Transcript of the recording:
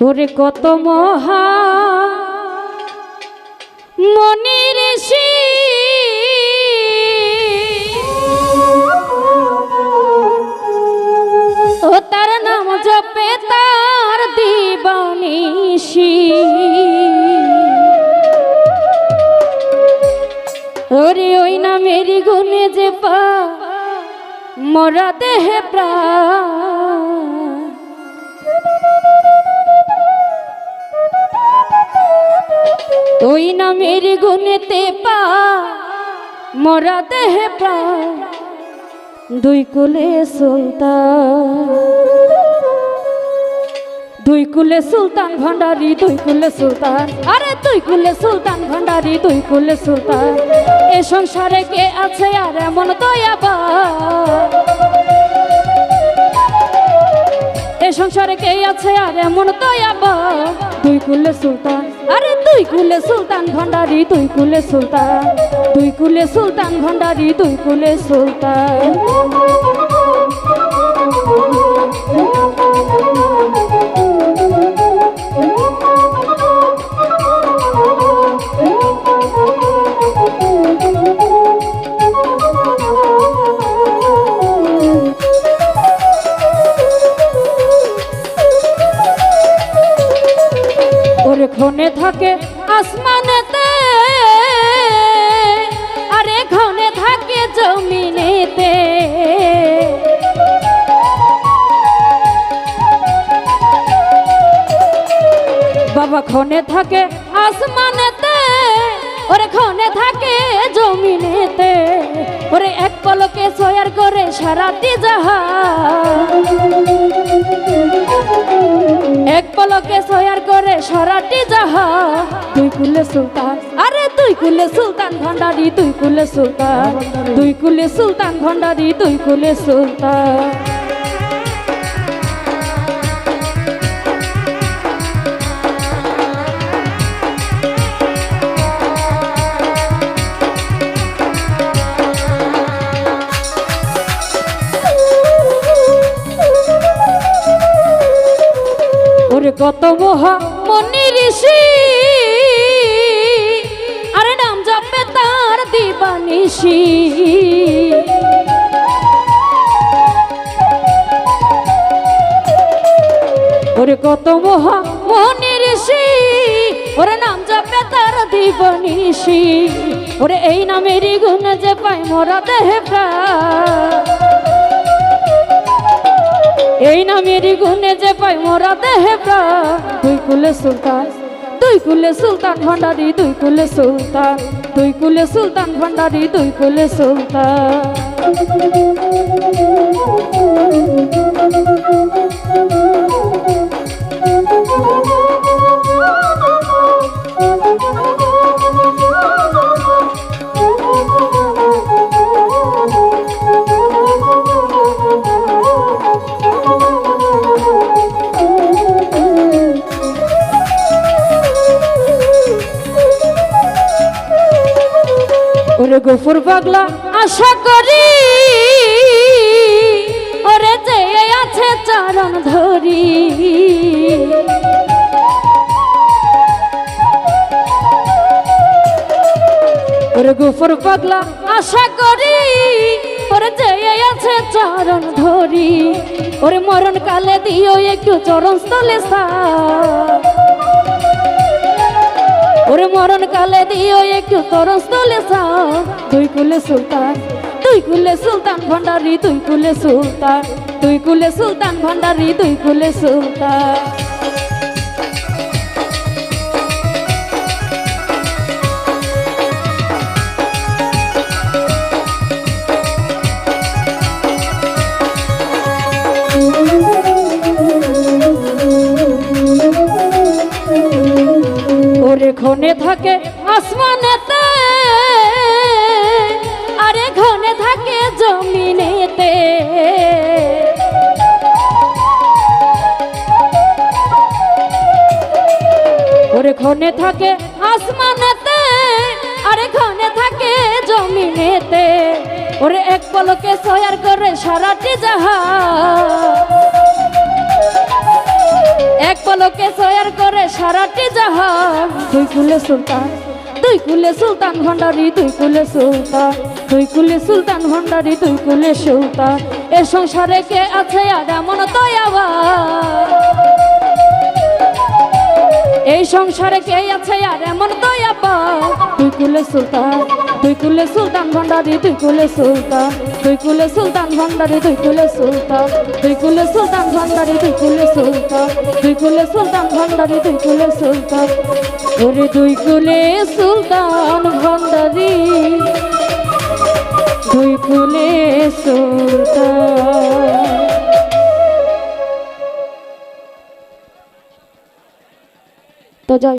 ওরে কত মহা মনির ও তার নাম জপে তার দিবানিসি ওরে ওই নামেরই গুণে যে পা, মোরা দেহে প্রাণ। ওই নামের গুণেতে পা, মোরা দেহে প্রাণ দুই কুলে সুলতান। দুই কুলে সুলতান ভান্ডারি, দুই কুলে সুলতান। আরে দুই কুলে সুলতান ভান্ডারি, দুই কুলে সুলতান। এ সংসারে কে আছে আর এমন দয়াবা এ সংসারে কে আছে আর এমন দয়াবা দুই কুলে সুলতান। আরে তুই কুলে সুলতান ভান্ডারি, তুই কুলে সুলতান। তুই কুলে সুলতান ভান্ডারি, তুই কুলে সুলতান। ক্ষণে থাকে আসমানেতে। আরে ক্ষণে থাকে জমিনেতে। বাবা ক্ষণে থাকে আসমানেতে। ওরে ক্ষণে থাকে জমিনেতে। ওরে এক পলকে সয়ার করে সারাটি যাহা সরাটি যাহা তুই কুলে সুলতান। আরে তুই কুলে সুলতান ভণ্ডারি তুই কুলে সুলতান। তুই কুলে সুলতান ভণ্ডারি তুই কুলে সুলতান। কত মহা মনি ঋষি। আরে নাম জপে তার দিবানিসি ওরে কত মহা মনি ঋষি, ওরে নাম জপে তার দিবানিসি ওরে এই নামেরই গুণ যে পাই মোরা দেহে প্রাণ। এই নামেরই গুণে যে পাই মোরা দেহে প্রাণ। দুই কুলে সুলতান, দুই কুলে সুলতান, ভান্ডারি দুই কুলে সুলতান। দুই কুলে সুলতান, ভান্ডারি দুই কুলে সুলতান। ওরে গফুর পাগলা, আশা করি। ওরে যে আছে চরণ ধরি। ওরে গফুর পাগলা, আশা করি। ওরে যে আছে চরণ ধরি। ওরে মরণ কালে দিও একটু চরণ স্থলে সা ওরে মরণ কালে দিও একটু তরস তোলে দুই কুলে সুলতান তুই কুলে সুলতান ভান্ডারি তুই কুলে সুলতান তুই কুলে সুলতান ভান্ডারি তুই কুলে সুলতান। ঘনে থাকে আসমানেতে, আরে ঘনে থাকে জমিনেতে। ওরে ঘনে থাকে আসমানেতে, আরে ঘনে থাকে জমিনেতে। ওরে এক পলকে সয়ার করে সারাটি জাহা এক পলকে সয়ার করে সারাটি জাহান দুই কুলে সুলতান, দুই কুলে সুলতান ভণ্ডারি দুই কুলে সুলতান, দুই কুলে সুলতান ভণ্ডারি দুই কুলে সুলতান। এ সংসারে কে আছে আর এমন দয়াবান এই সংসারে কে আছে আর এমন তুই কুলে সুলতান তুই কুলে সুলতান ভণ্ডারি তুই কুলে সুলতান তুই কুলে সুলতান ভণ্ডারি তুই কুলে সুলতান তুই কুলে সুলতান ভণ্ডারি তুই কুলে সুলতান তুই কুলে সুলতান ভণ্ডারি তুই কুলে সুলতান। ওরে তুই কুলে সুলতান